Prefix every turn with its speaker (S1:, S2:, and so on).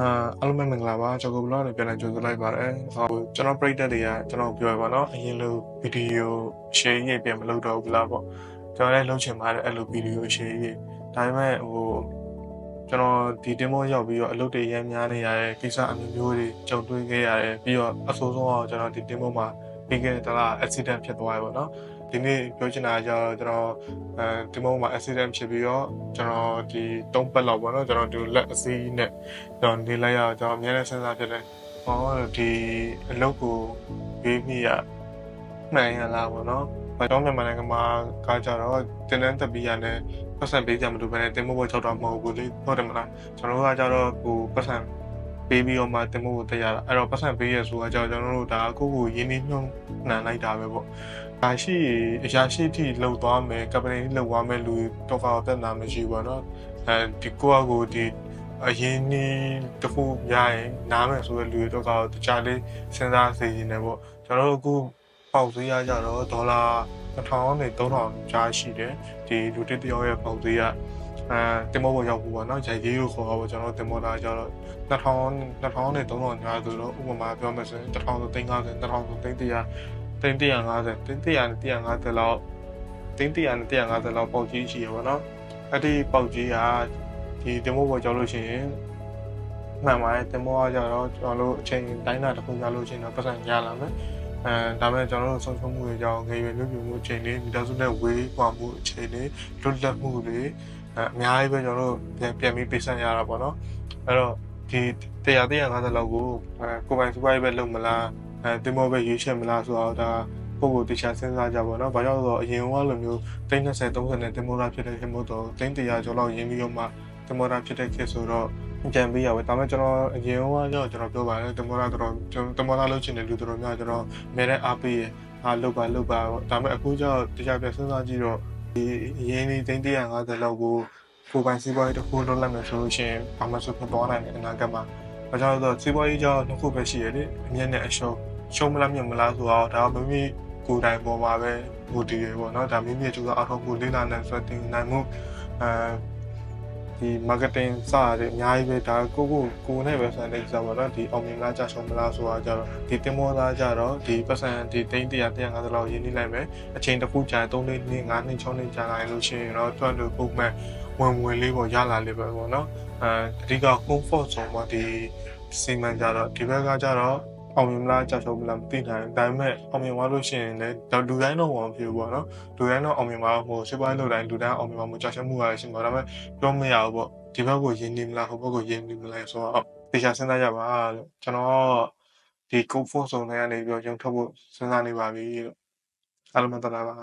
S1: အာအားလုံးပဲမင်္ဂလာပါကျွန်တော်ဘလော့နဲ့ပြန်လည်ကြိုဆိုလိုက်ပါတယ်ဟောကျွန်တော်ပရိသတ်တွေကကျွန်တော်ပြောရပါတော့အရင်လိုဗီဒီယို share ရေးပြန်မလုပ်တော့ဘူးလားပေါ့ကျွန်တော်လည်းလုပ်ချင်ပါတယ်အဲ့လိုဗီဒီယို share ရေးဒါပေမဲ့ဟိုကျွန်တော်ဒီတင်မောရောက်ပြီးတော့အလုပ်တွေရမ်းများနေရတဲ့ကိစ္စအမျိုးမျိုးတွေကြုံတွေ့ခဲ့ရတယ်ပြီးတော့အဆိုးဆုံးအောင်ကျွန်တော်ဒီတင်မောမှာပြီးခဲ့တဲ့တလား accident ဖြစ်သွားရပါတော့ ဒီနေ့ပြောချင်တာကကျွန်တော်အဲဒီမောမှာ accident ဖြစ်ပြီးတော့ကျွန်တော်ဒီ၃ပတ်လောက်ပေါ့နော်ကျွန်တော်ဒီလက်အစည်းနဲ့ကျွန်တော်နေလိုက်ရကျွန်တော်အများနဲ့စဉ်းစားဖြစ်တယ်ဟောဒီအလုပ်ကိုပြီးမိရမှန်ရလားပေါ့နော်ဘာကြောင့်မြန်မာနိုင်ငံမှာကားကြတော့တင်းတန်းတက်ပြီးရတဲ့ပတ်စံပေးကြမလို့ပဲတင်မို့ဘော၆တော့မဟုတ်ဘူးလေဟုတ်တယ်မလားကျွန်တော်ကကြတော့ဟိုပတ်စံ ပေးပြီးတော့မှတင်မို့ကိုတက်ရတာအဲ့တော့ပတ်စံပေးရဆိုတာကြောင့်ကျွန်တော်တို့ဒါအခုကိုရင်းနှီးမြှုပ်နှံလိုက်တာပဲပေါ့ဒါရှိအရာရှိထိလှုပ်သွားမယ်ကပတိလှုပ်သွားမယ်လူတော့ကောက်တက်တာမရှိဘူးပေါ့နော်အဲဒီကိုယ့်အကိုဒီအရင်နီးတခုရရင်နားမယ်ဆိုတဲ့လူတွေတော့ကတခြားလေးစဉ်းစားစေချင်တယ်ပေါ့ကျွန်တော်တို့အခုပေါက်ဈေးရကြတော့ဒေါ်လာ1000နဲ့3000ကြားရှိတယ်ဒီလူတစ်တယောက်ရဲ့ပေါက်ဈေးက အဲတင်မောပေါ်ရောက်ဘူးပေါ့နော်ဂျိုင်ကြီးကိုခေါ်တော့ကျွန်တော်တင်မောတာကျတော့2000 2000နဲ့3000ကြားဆိုတော့ဥပမာပြောမယ်ဆိုရင်1000ဆို350 1000ဆို300 350 300 350လောက်300နဲ့150လောက်ပေါက်ကြီးရှိရပါတော့အဲ့ဒီပေါက်ကြီးကဒီတင်မောပေါ်ကြောက်လို့ရှိရင်မှန်ပါတယ်တင်မောကကြတော့ကျွန်တော်တို့အချိန်တိုင်းတာတစ်ခုရလို့ရှိရင်တော့ပတ်စံရလာမယ်အဲဒါပေမဲ့ကျွန်တော်တို့ဆုံးရှုံးမှုတွေကြောင့်ငွေရွယ်မျိုးမျိုးအချိန်လေးမိသားစုနဲ့ဝေးကွာမှုအချိန်လေးလွတ်လပ်မှုတွေ အဲအများကြီးပဲကျွန်တော်တို့ပြန်ပြန်ပြီးပေးဆပ်ရတာပေါ့နော်အဲ့တော့ဒီ100 150လောက်ကိုအဲကိုပိုင်စုပိုင်းပဲလုပ်မလားအဲတင်မောပဲရွေးချယ်မလားဆိုတော့ဒါပုံကိုတရားစဉ်းစားကြပါတော့။ဘာကြောင့်လဲဆိုတော့အရင်ကလိုမျိုး320 30နဲ့တင်မောတာဖြစ်တဲ့ခင်မို့တော့300ကျော်လောက်ရင်းပြီးတော့မှတင်မောတာဖြစ်တဲ့ခေတ်ဆိုတော့ကြံပေးရပဲဒါပေမဲ့ကျွန်တော်အရင်ကတော့ကျွန်တော်ပြောပါတယ်တမောလာတော့ကျွန်တော်တမောလာလုပ်ချင်တဲ့လူတော်များကျွန်တော်မဲတဲ့အားပေးရအားလုပ်ပါလုပ်ပါဒါပေမဲ့အခုကျတော့တရားပြန်စဉ်းစားကြည့်တော့ ဒီအရင်ဒီ350လောက်ကိုကိုပိုင်စီးပွားရေးတစ်ခုလုပ်လိုက်မယ်ဆိုလို့ရှိရင်ဘာမှဆိုဖြစ်သွားနိုင်တဲ့အနာဂတ်မှာဘာကြောင့်လဲဆိုတော့စီးပွားရေးကြောင့်နှစ်ခုပဲရှိရတယ်အမြင့်နဲ့အရှုံးရှုံးမလားမြင့်မလားဆိုတော့ဒါမိမိကိုယ်တိုင်ပေါ်မှာပဲဟိုတည်ရပေါ့နော်ဒါမိမိကျူးစာအထောက်အကူလေးလာနိုင်ဆိုတဲ့နိုင်မှုအဲ ဒီ marketing စရတဲ့အများကြီးပဲဒါကိုကိုကိုနဲ့ပဲဆိုင်တဲ့ကိစ္စပေါ့နော်ဒီအောင်မြင်လားကြာရှုံးမလားဆိုတာကြတော့ဒီတင်မောသားကြတော့ဒီပတ်စံဒီတိန်း100 150လောက်ရင်းနှီးလိုက်မယ်အချိန်တစ်ခုကြာ3နှစ်2 5နှစ်6နှစ်ကြာလာလို့ရှိရင်တော့တွန့်လို့ပုံမှန်ဝင်ဝင်လေးပေါ့ရလာလေးပဲပေါ့နော်အဲအဓိက comfort zone မှာဒီစီမံကြတော့ဒီဘက်ကကြတော့ အောင်မြင်မလားကြာရှုံးမလားမသိနိုင်ဒါပေမဲ့အောင်မြင်သွားလို့ရှိရင်လည်းလူတိုင်းတော့ဝင်ဖြစ်ပေါ့နော်လူတိုင်းတော့အောင်မြင်သွားဟိုစပွိုင်းလို့တိုင်းလူတိုင်းအောင်မြင်သွားမှုကြာရှုံးမှုရတယ်ရှိမှာဒါပေမဲ့ပြောမရဘူးပေါ့ဒီဘက်ကိုယဉ်နေမလားဟိုဘက်ကိုယဉ်နေမလားဆိုတော့တေချာစဉ်းစားကြပါလို့ကျွန်တော်ဒီ comfort zone ထဲကနေပြီးတော့ရုံထုတ်ဖို့စဉ်းစားနေပါပြီလို့အားလုံးမတလာပါ